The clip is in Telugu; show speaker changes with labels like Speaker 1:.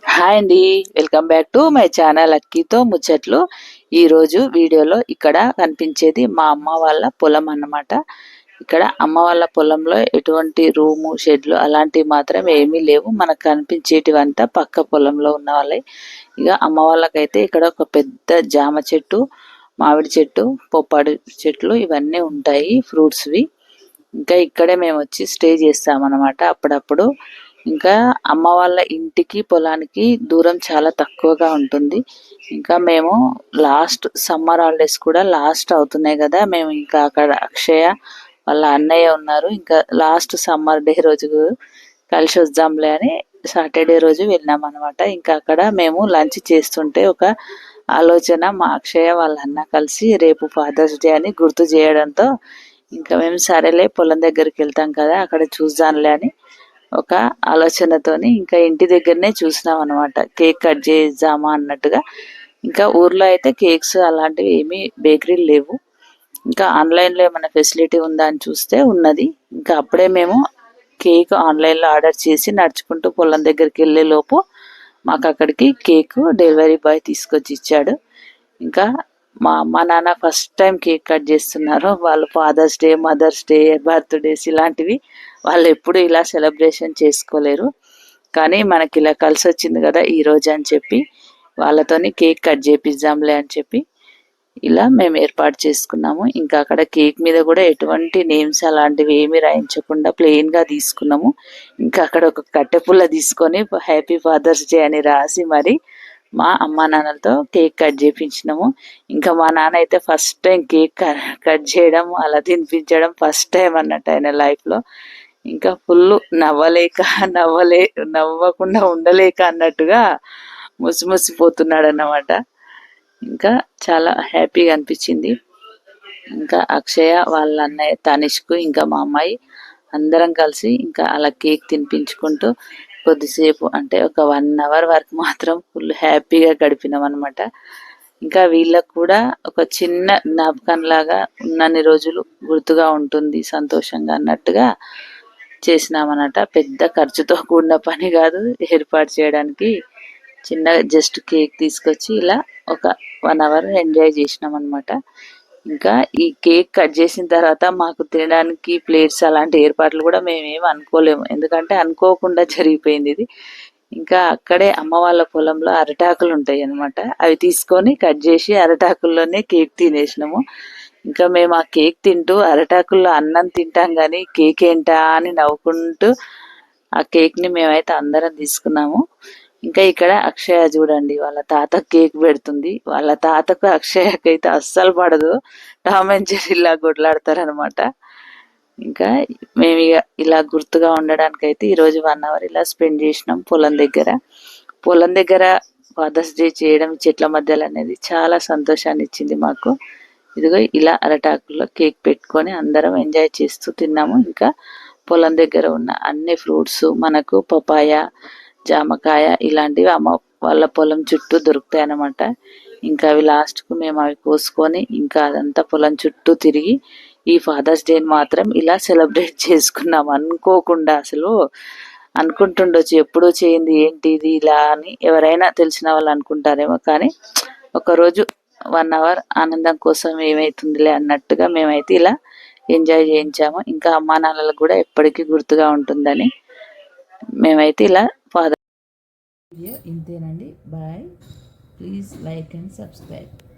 Speaker 1: హాయ్ అండి. Welcome back to my channel అక్కితో ముచ్చట్లు. ఈరోజు వీడియోలో ఇక్కడ కనిపించేది మా అమ్మ వాళ్ళ పొలం అన్నమాట. ఇక్కడ అమ్మ వాళ్ళ పొలంలో ఎటువంటి రూము షెడ్లు అలాంటివి మాత్రం ఏమీ లేవు. మనకు కనిపించేటివంతా పక్క పొలంలో ఉన్న వాళ్ళే. ఇక అమ్మ వాళ్ళకైతే ఇక్కడ ఒక పెద్ద జామ చెట్టు మామిడి చెట్టు పొప్పాడు చెట్లు ఇవన్నీ ఉంటాయి ఫ్రూట్స్వి. ఇంకా ఇక్కడే మేము వచ్చి స్టే చేస్తామన్నమాట అప్పుడప్పుడు. ఇంకా అమ్మ వాళ్ళ ఇంటికి పొలానికి దూరం చాలా తక్కువగా ఉంటుంది. ఇంకా మేము లాస్ట్ సమ్మర్ హాలిడేస్ కూడా లాస్ట్ అవుతున్నాయి కదా మేము ఇంకా అక్కడ అక్షయ వాళ్ళ అన్నయ్య ఉన్నారు. ఇంకా లాస్ట్ సమ్మర్ డే రోజు కలిసి వద్దాంలే అని సాటర్డే రోజు వెళ్ళాం అనమాట ఇంకా అక్కడ మేము లంచ్ చేస్తుంటే ఒక ఆలోచన మా అక్షయ వాళ్ళ అన్న కలిసి రేపు ఫాదర్స్ డే అని గుర్తు చేయడంతో ఇంకా మేము సరేలే పొలం దగ్గరికి వెళ్తాం కదా అక్కడ చూద్దాంలే అని ఒక ఆలోచనతోని ఇంకా ఇంటి దగ్గరనే చూసినాం అనమాట కేక్ కట్ చేద్దామా అన్నట్టుగా. ఇంకా ఊర్లో అయితే కేక్స్ అలాంటివి ఏమీ బేకరీలు లేవు. ఇంకా ఆన్లైన్లో ఏమైనా ఫెసిలిటీ ఉందా అని చూస్తే ఉన్నది. ఇంకా అప్పుడే మేము కేక్ ఆన్లైన్లో ఆర్డర్ చేసి నడుచుకుంటూ పొలం దగ్గరికి వెళ్ళే లోపు మాకు అక్కడికి కేక్ డెలివరీ బాయ్ తీసుకొచ్చి ఇచ్చాడు. ఇంకా మా అమ్మ నాన్న ఫస్ట్ టైం కేక్ కట్ చేస్తున్నారు. వాళ్ళు father's day mother's day birthdays ఇలాంటివి వాళ్ళు ఎప్పుడు ఇలా సెలబ్రేషన్ చేసుకోలేరు. కానీ మనకి ఇలా కలిసి వచ్చింది కదా ఈరోజు అని చెప్పి వాళ్ళతోని కేక్ కట్ చేపిద్దాంలే అని చెప్పి ఇలా మేము ఏర్పాటు చేసుకున్నాము. ఇంకా అక్కడ కేక్ మీద కూడా ఎటువంటి నేమ్స్ అలాంటివి ఏమి రాయించకుండా ప్లెయిన్గా తీసుకున్నాము. ఇంకా అక్కడ ఒక కట్టె పుల్ల తీసుకొని హ్యాపీ ఫాదర్స్ డే అని రాసి మరి మా అమ్మ నాన్నలతో కేక్ కట్ చేయించినాము ఇంకా మా నాన్న అయితే ఫస్ట్ టైం కేక్ కట్ చేయడం అలా తినిపించడం ఫస్ట్ టైం అన్నట్టు ఆయన లైఫ్లో. ఇంకా ఫుల్ నవ్వలేక నవ్వలే నవ్వకుండా ఉండలేక అన్నట్టుగా ముసిముసిపోతున్నాడు అన్నమాట ఇంకా చాలా హ్యాపీగా అనిపించింది. ఇంకా అక్షయ వాళ్ళ అన్నయ్య తనిష్కు ఇంకా మా అమ్మాయి అందరం కలిసి ఇంకా అలా కేక్ తినిపించుకుంటూ కొద్దిసేపు అంటే ఒక వన్ అవర్ వరకు మాత్రం ఫుల్ హ్యాపీగా గడిపినాం అనమాట ఇంకా వీళ్ళకు కూడా ఒక చిన్న జ్ఞాపకం లాగా ఉన్నన్ని రోజులు గుర్తుగా ఉంటుంది సంతోషంగా అన్నట్టుగా చేసినామన్నట. పెద్ద ఖర్చుతో కూడిన పని కాదు. ఏర్పాటు చేయడానికి చిన్న జస్ట్ కేక్ తీసుకొచ్చి ఇలా ఒక వన్ అవర్ ఎంజాయ్ చేసినాం అనమాట ఇంకా ఈ కేక్ కట్ చేసిన తర్వాత మాకు తినడానికి ప్లేట్స్ అలాంటి ఏర్పాట్లు కూడా మేమేం అనుకోలేము. ఎందుకంటే అనుకోకుండా జరిగిపోయింది ఇది. ఇంకా అక్కడే అమ్మ వాళ్ళ పొలంలో అరటాకులు ఉంటాయి అనమాట అవి తీసుకొని కట్ చేసి అరటాకుల్లోనే కేక్ తినేసినాము. ఇంకా మేము ఆ కేక్ తింటూ అరటాకుల్లో అన్నం తింటాం కానీ కేక్ ఏంటా అని నవ్వుకుంటూ ఆ కేక్ని మేమైతే అందరం తీసుకున్నాము. ఇంకా ఇక్కడ అక్షయ చూడండి వాళ్ళ తాత కేక్ పెడుతుంది. వాళ్ళ తాతకు అక్షయకి అయితే అస్సలు పడదు. టామ్ అండ్ జెర్రీలా కొట్లాడతారనమాట ఇంకా మేము ఇక ఇలా గుర్తుగా ఉండడానికి అయితే ఈరోజు వన్ అవర్ ఇలా స్పెండ్ చేసినాం పొలం దగ్గర. పొలం దగ్గర ఫాదర్స్ డే చేయడం చెట్ల మధ్యలో అనేది చాలా సంతోషాన్ని ఇచ్చింది మాకు. ఇదిగో ఇలా అరటాకుల్లో కేక్ పెట్టుకొని అందరం ఎంజాయ్ చేస్తూ తిన్నాము. ఇంకా పొలం దగ్గర ఉన్న అన్ని ఫ్రూట్స్ మనకు పపాయ జామకాయ ఇలాంటివి అమ్మ వాళ్ళ పొలం చుట్టూ దొరుకుతాయి అన్నమాట. ఇంకా అవి లాస్ట్కు మేము అవి కోసుకొని ఇంకా అదంతా పొలం చుట్టూ తిరిగి ఈ ఫాదర్స్ డే మాత్రం ఇలా సెలబ్రేట్ చేసుకున్నాం. అనుకోకుండా అసలు అనుకుంటుండొచ్చు ఎప్పుడు చేయింది ఏంటి ఇది ఇలా అని ఎవరైనా తెలిసిన వాళ్ళు అనుకుంటారేమో కానీ ఒకరోజు వన్ అవర్ ఆనందం కోసం ఏమైతుందిలే అన్నట్టుగా మేమైతే ఇలా ఎంజాయ్ చేయించాము. ఇంకా అమ్మా నాన్నలకు కూడా ఎప్పటికీ గుర్తుగా ఉంటుందని మేమైతే ఇలా ఫాదర్ ఇంతేనండి. Bye. Please like and subscribe.